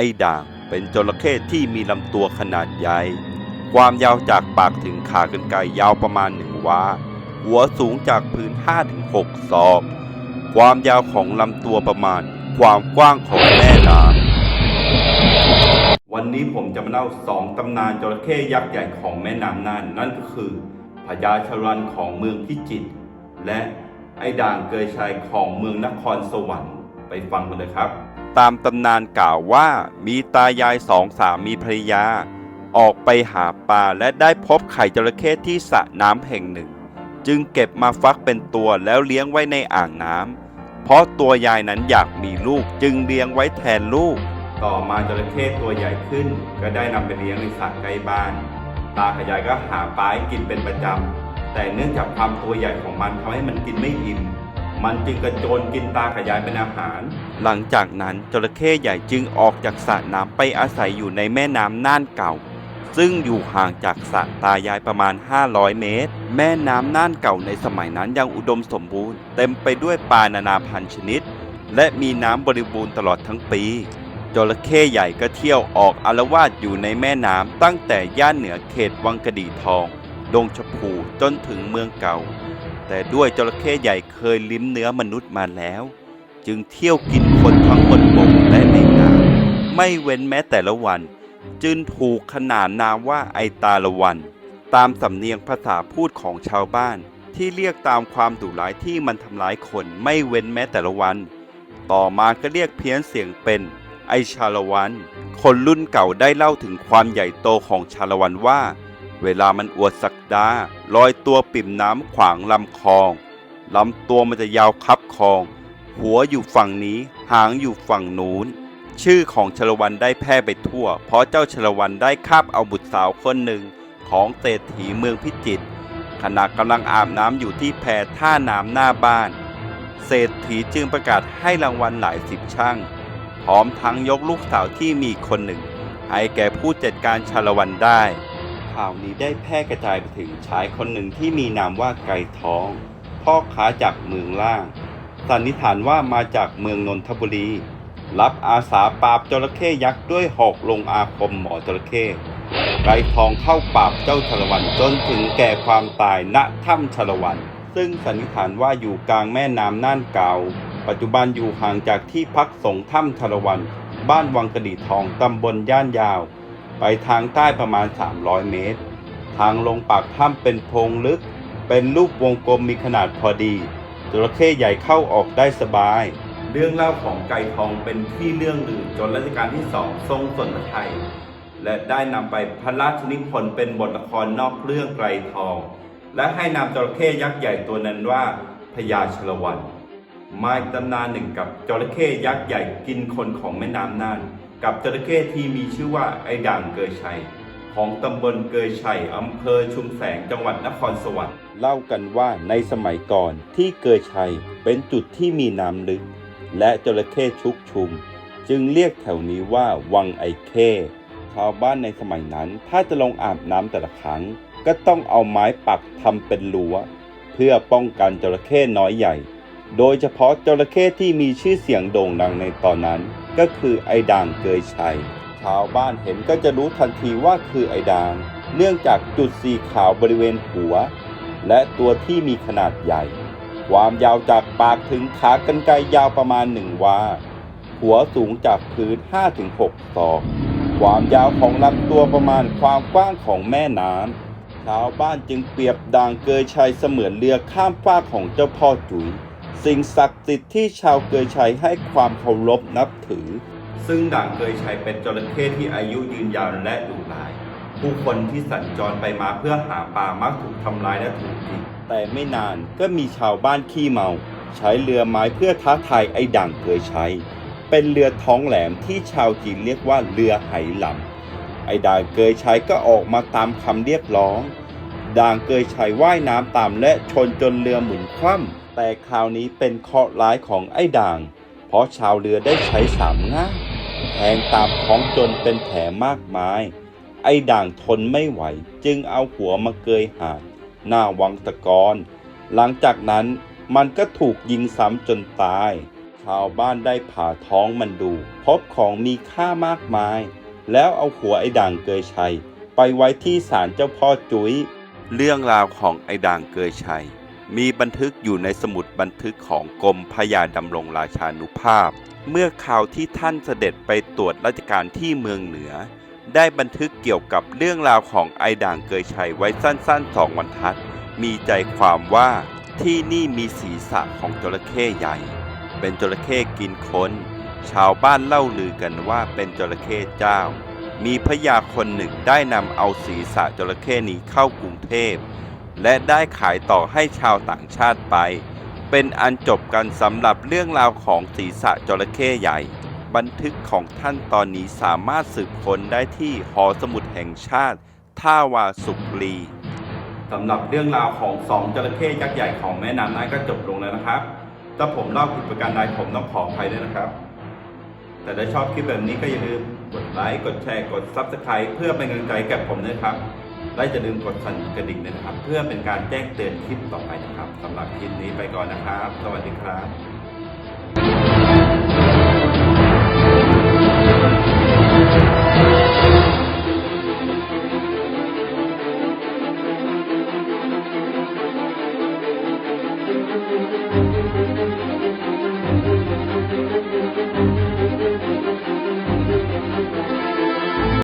อ้ด่างเป็นจระเข้ที่มีลำตัวขนาดใหญ่ ความยาวจากปากถึงขากรรไกรยาวประมาณหนึ่งวา หัวสูงจากพื้น 5-6 ศอก ความยาวของลำตัวประมาณ ความกว้างของแม่น้ำวันนี้ผมจะมาเล่าสองตำนานจระเข้ยักษ์ใหญ่ของแม่น้ำน่านนั่นก็คือพญาชรันของเมืองพิจิตรและไอ้ด่างเกยชัยของเมืองนครสวรรค์ไปฟังกันเลยครับ ตามตำนานกล่าวว่ามีตายายสองสามีภรรยา ออกไปหาปลาและได้พบไข่จระเข้ที่สระน้ำแห่งหนึ่ง จึงเก็บมาฟักเป็นตัวแล้วเลี้ยงไว้ในอ่างน้ำเพราะตัวยายนั้นอยากมีลูกจึงเลี้ยงไว้แทนลูก ต่อมาจระเข้ตัวใหญ่ขึ้น ก็ได้นำไปเลี้ยงในสระใกล้บ้าน ตากับยายก็หาปลาให้กินเป็นประจำแต่เนื่องจากความตัวใหญ่ของมันทำให้มันกินไม่อิ่ม มันจึงกระโจนกินตากับยายเป็นอาหาร หลังจากนั้นจระเข้ใหญ่จึงออกจากสระน้ำไปอาศัยอยู่ในแม่น้ำน่านเก่า ซึ่งอยู่ห่างจากสระตายายประมาณ 500 เมตร แม่น้ำน่านเก่าในสมัยนั้นยังอุดมสมบูรณ์เต็มไปด้วยปลานานาพันธุ์ชนิด และมีน้ำบริบูรณ์ตลอดทั้งปีจระเข้ใหญ่ก็เที่ยวออกอารวาสอยู่ในแม่น้ำตั้งแต่ย่านเหนือเขตวังกะดีทอง ดงชพูจนถึงเมืองเก่า แต่ด้วยจระเข้ใหญ่เคยลิ้มเนื้อมนุษย์มาแล้ว จึงเที่ยวกินคนทั้งบนบกและในน้ำไม่เว้นแม้แต่ละวัน จึงถูกขนานนามว่าไอตาละวัน ตามสำเนียงภาษาพูดของชาวบ้านที่เรียกตามความดุร้ายที่มันทำร้ายคนไม่เว้นแม้แต่ละวัน ต่อมาก็เรียกเพี้ยนเสียงเป็นไอชาละวัน คนรุ่นเก่าได้เล่าถึงความใหญ่โตของชาละวันว่า เวลามันอวดสักดาลอยตัวปิ่มน้ำขวางลำคลองลำตัวมันจะยาวคับคลอง หัวอยู่ฝั่งนี้ หางอยู่ฝั่งนู้น ชื่อของชลวันได้แพร่ไปทั่ว เพราะเจ้าชลวันได้คาบเอาบุตรสาวคนหนึ่งของเศรษฐีเมืองพิจิตรขณะกำลังอาบน้ำอยู่ที่แพท่าน้ำหน้าบ้าน เศรษฐีจึงประกาศให้รางวัลหลายสิบช่าง พร้อมทั้งยกลูกสาวที่มีคนหนึ่ง ให้แก่ผู้จัดการชาละวันได้ ข่าวนี้ได้แพร่กระจายไปถึงชายคนหนึ่งที่มีนามว่าไก่ทอง พ่อค้าจากเมืองล่าง สันนิษฐานว่ามาจากเมืองนนทบุรี รับอาสาปราบจระเข้ยักษ์ด้วยหอกลงอาคมหมอจระเข้ไก่ทองเข้าปราบเจ้าชลวันจนถึงแก่ความตายณถ้ำชลวัน ซึ่งสันนิษฐานว่าอยู่กลางแม่น้ำน่านเก่า ปัจจุบันอยู่ห่างจากที่พักสงฆ์ถ้ำชลวัน บ้านวังกระดีทองตำบลย่านยาว ไปทางใต้ประมาณ 300 เมตร ทางลงปากถ้ำเป็นโพรงลึก เป็นรูปวงกลมมีขนาดพอดีจระเข้ใหญ่เข้าออกได้สบาย เรื่องเล่าของไก่ทองเป็นที่เรื่องลือจนรัชกาลที่สองทรงสนไทย และได้นำไปพระราชนิพนธ์เป็นบทละครนอกเรื่องไกรทอง และให้นามจระเข้ยักษ์ใหญ่ตัวนั้นว่าพญาชลวันมาตำนานหนึ่งกับจระเข้ยักษ์ใหญ่กินคนของแม่น้ำน่าน กับจระเข้ที่มีชื่อว่าไอด่างเกยชัย ของตำบลเกยชัยอำเภอชุมแสงจังหวัดนครสวรรค์เล่ากันว่าในสมัยก่อนที่เกยชัยเป็นจุดที่มีน้ำลึก และจระเข้ชุกชุม จึงเรียกแถวนี้ว่าวังไอเข้ชาวบ้านในสมัยนั้นถ้าจะลงอาบน้ำแต่ละครั้ง ก็ต้องเอาไม้ปักทำเป็นรั้วเพื่อป้องกันจระเข้น้อยใหญ่ โดยเฉพาะจระเข้ที่มีชื่อเสียงโด่งดังในตอนนั้น ก็คือไอด่างเกยชัย ชาวบ้านเห็นก็จะรู้ทันทีว่าคือไอด่าง เนื่องจากจุดสีขาวบริเวณหัว และตัวที่มีขนาดใหญ่ ความยาวจากปากถึงขากรรไกรยาวประมาณหนึ่งวา หัวสูงจากพื้น 5-6ศอกความยาวของลำตัวประมาณความกว้างของแม่น้ำชาวบ้านจึงเปรียบด่างเกยชัยเสมือนเรือข้ามฟากของเจ้าพ่อจุ๋ย สิ่งศักดิ์สิทธิ์ที่ชาวเกยชัยให้ความเคารพนับถือ ซึ่งด่างเกยชัยเป็นจระเข้ที่อายุยืนยาวและดุร้าย ผู้คนที่สัญจรไปมาเพื่อหาปลามักถูกทำลายและถูกยิงแต่ไม่นานก็มีชาวบ้านขี้เมา ใช้เรือไม้เพื่อท้าทายไอ้ด่างเกยชัยเป็นเรือท้องแหลมที่ชาวจีนเรียกว่าเรือไหหลำไอ้ด่างเกยชัยก็ออกมาตามคำเรียกร้องด่างเกยชัยว่ายน้ำตามและชนจนเรือหมุนคว่ำ แต่คราวนี้เป็นเคราะห์ร้ายของไอ้ด่าง เพราะชาวเรือได้ใช้สามง่ามแทงตามท้องจนเป็นแผลมากมาย ไอ้ด่างทนไม่ไหว จึงเอาหัวมาเกยหาดหน้าวังตะกอนหลังจากนั้นมันก็ถูกยิงซ้ำจนตาย ชาวบ้านได้ผ่าท้องมันดู พบของมีค่ามากมาย แล้วเอาหัวไอ้ด่างเกยชัย ไปไว้ที่ศาลเจ้าพ่อจุย้ย เรื่องราวของไอ้ด่างเกยชัย มีบันทึกอยู่ในสมุดบันทึกของกรมพระยาดำรงราชานุภาพ เมื่อข่าวที่ท่านเสด็จไปตรวจราชการที่เมืองเหนือ ได้บันทึกเกี่ยวกับเรื่องราวของไอด่างเกยชัยไว้สั้นๆสองบรรทัด มีใจความว่าที่นี่มีศีรษะของจระเข้ใหญ่ เป็นจระเข้กินคน ชาวบ้านเล่าลือกันว่าเป็นจระเข้เจ้า มีพระยาคนหนึ่งได้นำเอาศีรษะจระเข้นี้เข้ากรุงเทพ และได้ขายต่อให้ชาวต่างชาติไป เป็นอันจบกันสำหรับเรื่องราวของศีรษะจระเข้ใหญ่ บันทึกของท่านตอนนี้สามารถสืบค้นได้ที่หอสมุดแห่งชาติ ท่าวาสุกรีสำหรับเรื่องราวของสองจระเข้ยักษ์ใหญ่ของแม่น้ำน่านก็จบลงแล้วนะครับถ้าผมเล่าผิดประการใดผมต้องขออภัยด้วยนะครับ แต่ถ้าชอบคลิปแบบนี้ก็อย่าลืมกดไลค์ กดแชร์ กด Subscribe เพื่อเป็นกำลังใจแก่ผมด้วยครับ และจะลืมกดสั่นกระดิ่งด้วยนะครับ เพื่อเป็นการแจ้งเตือนคลิปต่อไปนะครับสำหรับคลิปนี้ไปก่อนนะครับ สวัสดีครับ